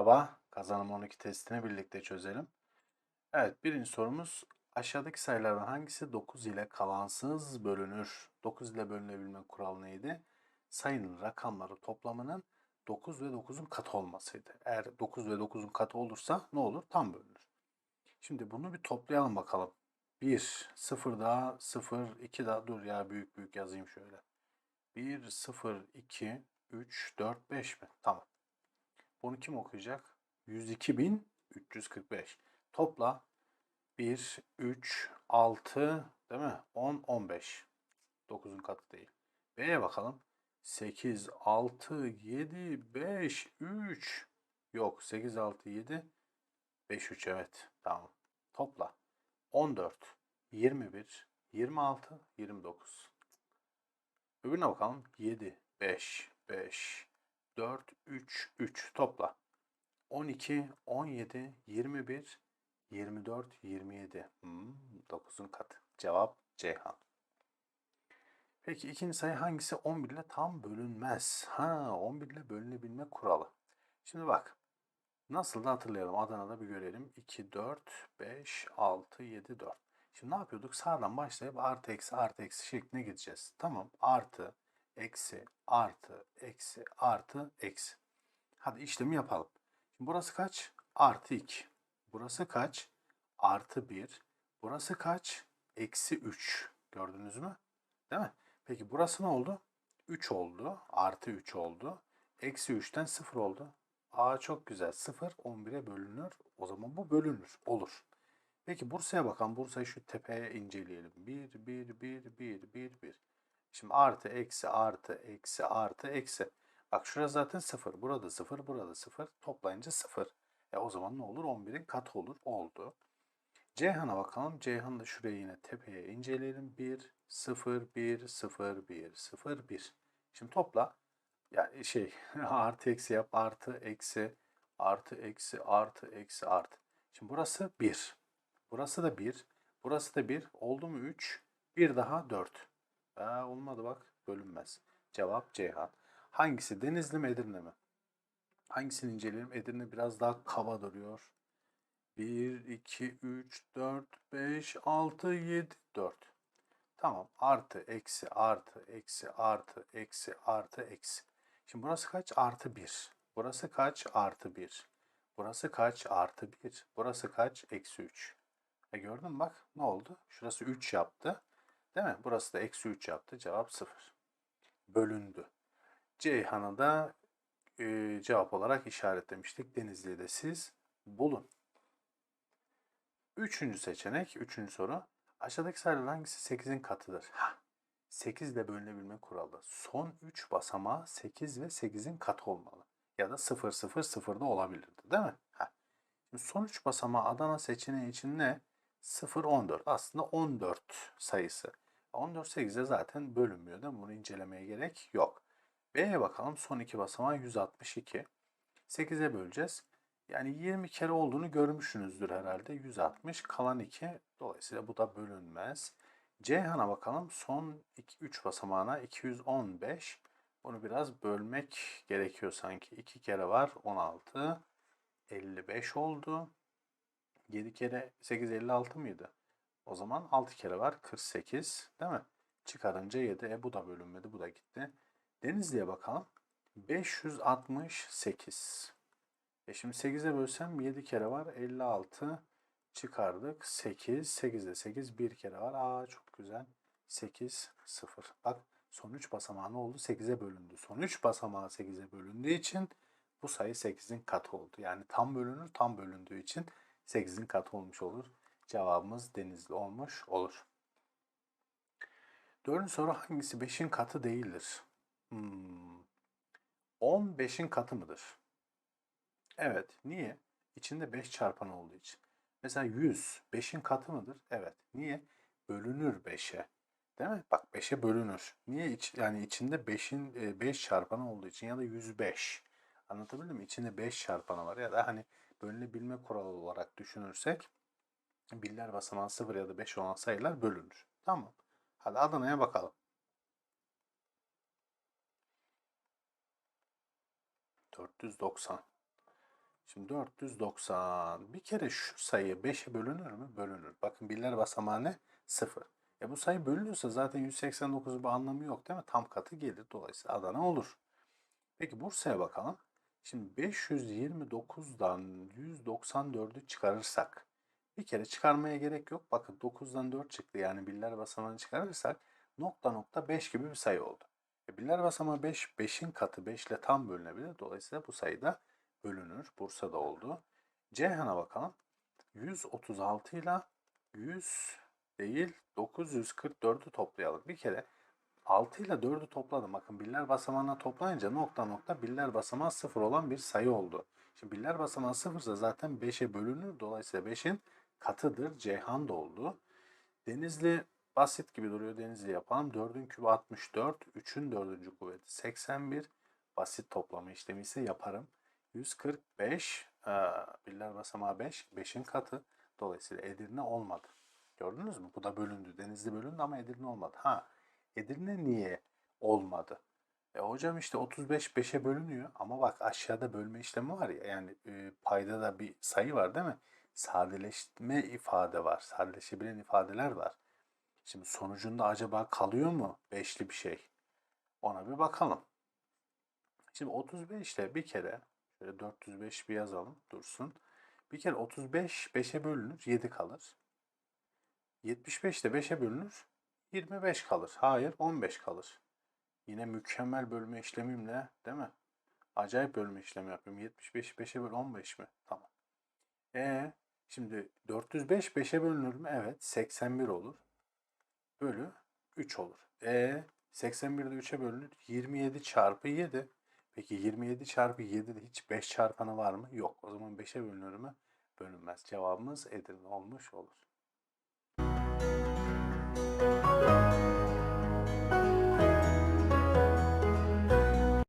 Merhaba, kazanım 12 testini birlikte çözelim. Evet, birinci sorumuz aşağıdaki sayılardan hangisi 9 ile kalansız bölünür? 9 ile bölünebilme kuralı neydi? Sayının rakamları toplamının 9 ve 9'un katı olmasıydı. Eğer 9 ve 9'un katı olursa ne olur? Tam bölünür. Şimdi bunu bir toplayalım bakalım. 1, 0 daha, 0, 2 daha. Dur ya büyük büyük yazayım şöyle. 1, 0, 2, 3, 4, 5 mi? Tamam. Bunu kim okuyacak? 102.345. Topla 1, 3, 6, değil mi? 10, 15. 9'un katı değil. B'ye bakalım. 8, 6, 7, 5, 3. Yok 8, 6, 7, 5, 3 evet. Tamam. Topla. 14, 21, 26, 29. Öbürüne bakalım. 7, 5, 5, 4, 3, 3 topla. 12, 17, 21, 24, 27. Hmm, 9'un katı. Cevap Ceyhan. Peki ikinci sayı hangisi 11 ile tam bölünmez? Ha 11 ile bölünebilme kuralı. Şimdi bak. Nasıl da hatırlayalım. Adana'da bir görelim. 2, 4, 5, 6, 7, 4. Şimdi ne yapıyorduk? Sağdan başlayıp artı eksi artı eksi şeklinde gideceğiz. Tamam. Artı, eksi, artı, eksi, artı, eksi. Hadi işlemi yapalım. Şimdi burası kaç? Artı 2. Burası kaç? Artı 1. Burası kaç? Eksi 3. Gördünüz mü? Değil mi? Peki burası ne oldu? 3 oldu. Artı 3 oldu. Eksi 3'ten 0 oldu. Aa çok güzel. 0 11'e bölünür. O zaman bu bölünür. Olur. Peki Bursa'ya bakalım. Bursa'yı şu tepeye inceleyelim. 1, 1, 1, 1, 1, 1. Şimdi artı, eksi, artı, eksi, artı, eksi. Bak şurası zaten 0. Burada 0, burada 0. Toplayınca 0. E o zaman ne olur? 11'in katı olur. Oldu. Ceyhan'a bakalım. Ceyhan da şuraya yine tepeye inceleyelim. 1, 0, 1, 0, 1, 0, 1. Şimdi topla. Yani şey artı eksi yap. Artı, eksi, artı, eksi, artı, eksi, artı. Şimdi burası 1. Burası da 1. Burası da 1. Oldu mu 3? Bir daha 4. Aa, olmadı bak. Bölünmez. Cevap Ceyhan. Hangisi? Denizli mi Edirne mi? Hangisini inceleyelim? Edirne biraz daha kaba duruyor. 1, 2, 3, 4, 5, 6, 7, 4. Tamam. Artı, eksi, artı, eksi, artı, eksi, artı, eksi. Şimdi burası kaç? Artı 1. Burası kaç? Artı 1. Burası kaç? Artı 1. Burası kaç? Eksi 3. E gördün mü bak ne oldu? Şurası 3 yaptı. Değil mi? Burası da eksi 3 yaptı. Cevap 0. Bölündü. Ceyhan'ı da e, cevap olarak işaretlemiştik. Denizli'yi de siz bulun. Üçüncü seçenek, üçüncü soru. Aşağıdaki sayıların hangisi 8'in katıdır? Hah, 8 ile bölünebilme kuralı. Son 3 basamağı 8 ve 8'in katı olmalı. Ya da 0, 0, 0 da olabilirdi değil mi? Heh. Son 3 basamağı Adana seçeneği için ne? 0, 14. Aslında 14 sayısı. 14, 8'e zaten bölünmüyor değil mi? Bunu incelemeye gerek yok. B'ye bakalım. Son 2 basamağı 162. 8'e böleceğiz. Yani 20 kere olduğunu görmüşsünüzdür herhalde. 160 kalan 2. Dolayısıyla bu da bölünmez. Ceyhan'a bakalım. Son 3 basamağına 215. Bunu biraz bölmek gerekiyor sanki. 2 kere var 16. 55 oldu. 7 kere 8 56 mıydı? O zaman 6 kere var 48 değil mi? Çıkarınca 7. E bu da bölünmedi. Bu da gitti. Denizli'ye bakalım. 568. E şimdi 8'e bölsem 7 kere var. 56 çıkardık. 8. 8'de 8 bir kere var. Aa çok güzel. 8 0. Bak son 3 basamağı ne oldu? 8'e bölündü. Son 3 basamağı 8'e bölündüğü için bu sayı 8'in katı oldu. Yani tam bölünür tam bölündüğü için 8'in katı olmuş olur. Cevabımız denizli olmuş olur. Dördüncü soru hangisi 5'in katı değildir? Hmm. 10 5'in katı mıdır? Evet. Niye? İçinde 5 çarpan olduğu için. Mesela 100 5'in katı mıdır? Evet. Niye? Bölünür 5'e. Değil mi? Bak 5'e bölünür. Niye? Yani içinde 5'in 5 çarpanı olduğu için ya da 105. Anlatabildim mi? İçinde 5 çarpanı var ya da hani bölünebilme kuralı olarak düşünürsek birler basamağı 0 ya da 5 olan sayılar bölünür. Tamam. Hadi Adana'ya bakalım. 490. Şimdi 490. Bir kere şu sayı 5'e bölünür mü? Bölünür. Bakın birler basamağı ne? 0. E bu sayı bölünüyorsa zaten 189'un bir anlamı yok değil mi? Tam katı gelir. Dolayısıyla Adana olur. Peki Bursa'ya bakalım. Şimdi 529'dan 194'ü çıkarırsak bir kere çıkarmaya gerek yok. Bakın 9'dan 4 çıktı. Yani birler basamağını çıkarırsak nokta nokta 5 gibi bir sayı oldu. E birler basamağı 5, 5'in katı 5 ile tam bölünebilir. Dolayısıyla bu sayı da bölünür. Bursa'da oldu. Ceyhan'a bakalım. 136 ile 100 değil 944'ü toplayalım. Bir kere 6 ile 4'ü topladım. Bakın birler basamağına toplayınca nokta nokta birler basamağı 0 olan bir sayı oldu. Şimdi birler basamağı 0 ise zaten 5'e bölünür. Dolayısıyla 5'in katıdır. Ceyhan da oldu. Denizli basit gibi duruyor. Denizli yapalım. 4'ün kübü 64. 3'ün 4. kuvveti 81. Basit toplama işlemi ise yaparım. 145. Ee, birler basamağı 5. 5'in katı. Dolayısıyla Edirne olmadı. Gördünüz mü? Bu da bölündü. Denizli bölündü ama Edirne olmadı. Ha Edirne niye olmadı? E hocam işte 35 5'e bölünüyor ama bak aşağıda bölme işlemi var ya yani e, payda da bir sayı var değil mi? Sadeleşme ifade var. Sadeleşebilen ifadeler var. Şimdi sonucunda acaba kalıyor mu beşli bir şey? Ona bir bakalım. Şimdi 35 ile bir kere şöyle 405 bir yazalım dursun. Bir kere 35 5'e bölünür 7 kalır. 75 de 5'e bölünür 25 kalır. Hayır 15 kalır. Yine mükemmel bölme işlemimle değil mi? Acayip bölme işlemi yapıyorum. 75 5'e böl 15 mi? Tamam. E şimdi 405 5'e bölünür mü? Evet. 81 olur. Bölü 3 olur. E 81 de 3'e bölünür. 27 çarpı 7. Peki 27 çarpı 7'de hiç 5 çarpanı var mı? Yok. O zaman 5'e bölünür mü? Bölünmez. Cevabımız Edirne olmuş olur. Música